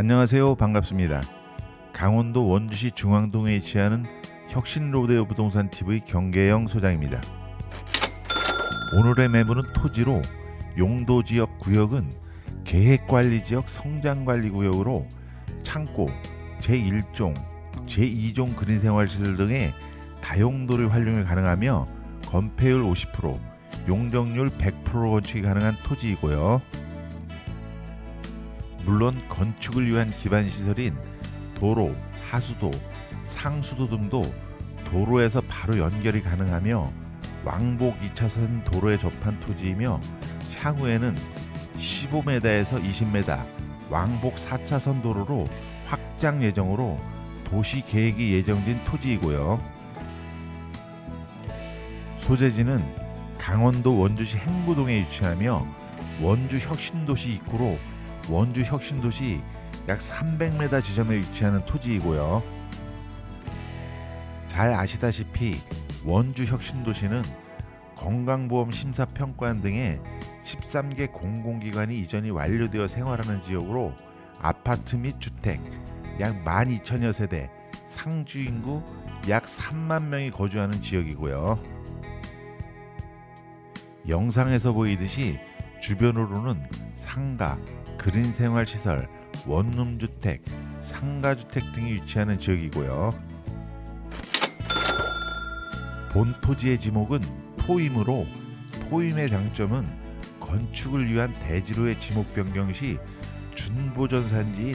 안녕하세요. 반갑습니다. 강원도 원주시 중앙동에 위치하는 혁신로데오 부동산 TV 경계영 소장입니다. 오늘의 매물은 토지로 용도 지역 구역은 계획관리 지역 성장관리 구역으로 창고, 제1종, 제2종 그린생활시설 등의 다용도를 활용이 가능하며 건폐율 50%, 용적률 100% 건축이 가능한 토지이고요. 물론 건축을 위한 기반 시설인 도로, 하수도, 상수도 등도 도로에서 바로 연결이 가능하며 왕복 2차선 도로에 접한 토지이며 향후에는 15m에서 20m 왕복 4차선 도로로 확장 예정으로 도시 계획이 예정된 토지이고요. 소재지는 강원도 원주시 행부동에 위치하며 원주 혁신도시 입구로 원주 혁신도시 약 300m 지점에 위치하는 토지이고요. 잘 아시다시피 원주 혁신도시는 건강보험 심사평가원 등의 13개 공공기관이 이전이 완료되어 생활하는 지역으로 아파트 및 주택 약 12,000여 세대, 상주 인구 약 3만 명이 거주하는 지역이고요. 영상에서 보이듯이 주변으로는 상가, 그린 생활 시설, 원룸 주택, 상가 주택 등이 위치하는 지역이고요. 본 토지의 지목은 토임으로 토임의 장점은 건축을 위한 대지로의 지목 변경 시 준보전 산지인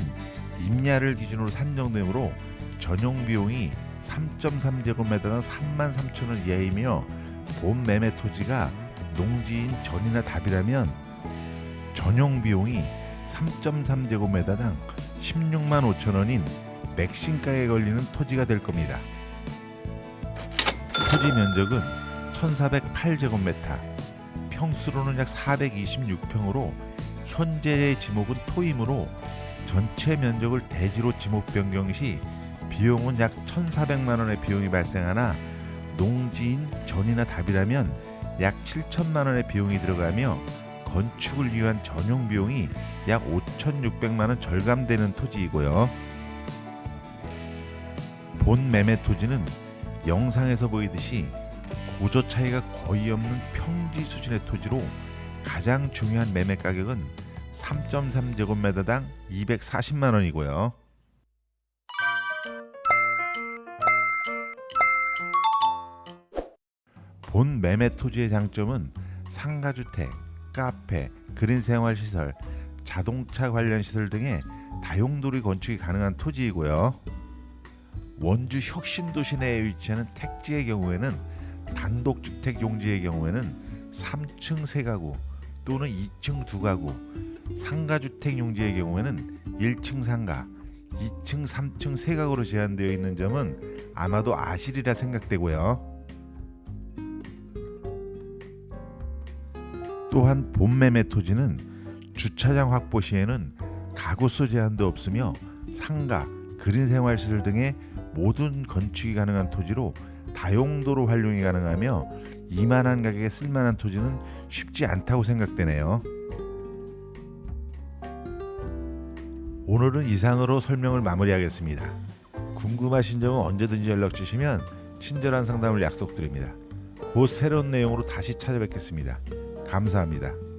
임야를 기준으로 산정되므로 전용 비용이 3.3제곱미터당 3만 3천 원 이하이며 본 매매 토지가 농지인 전이나 답이라면 전용 비용이 3.3제곱미터당 16만 5천 원인 맥심가에 걸리는 토지가 될 겁니다. 토지 면적은 1408제곱미터, 평수로는 약 426평으로 현재의 지목은 토임으로 전체 면적을 대지로 지목 변경 시 비용은 약 1,400만 원의 비용이 발생하나 농지인 전이나 답이라면 약 7천만 원의 비용이 들어가며 건축을 위한 전용 비용이 약 5,600만 원 절감되는 토지이고요. 본 매매 토지는 영상에서 보이듯이 고저 차이가 거의 없는 평지 수준의 토지로 가장 중요한 매매 가격은 3.3제곱미터당 240만 원이고요. 본 매매 토지의 장점은 상가주택, 카페, 그린 생활 시설, 자동차 관련 시설 등의 다용도리 건축이 가능한 토지이고요. 원주 혁신도시 내에 위치하는 택지의 경우에는 단독주택 용지의 경우에는 3층 3가구 또는 2층 2가구, 상가주택 용지의 경우에는 1층 상가, 2층 3층 3가구로 제한되어 있는 점은 아마도 아시리라 생각되고요. 또한 본매매 토지는 주차장 확보 시에는 가구수 제한도 없으며 상가, 그린 생활시설 등의 모든 건축이 가능한 토지로 다용도로 활용이 가능하며 이만한 가격에 쓸만한 토지는 쉽지 않다고 생각되네요. 오늘은 이상으로 설명을 마무리하겠습니다. 궁금하신 점은 언제든지 연락 주시면 친절한 상담을 약속드립니다. 곧 새로운 내용으로 다시 찾아뵙겠습니다. 감사합니다.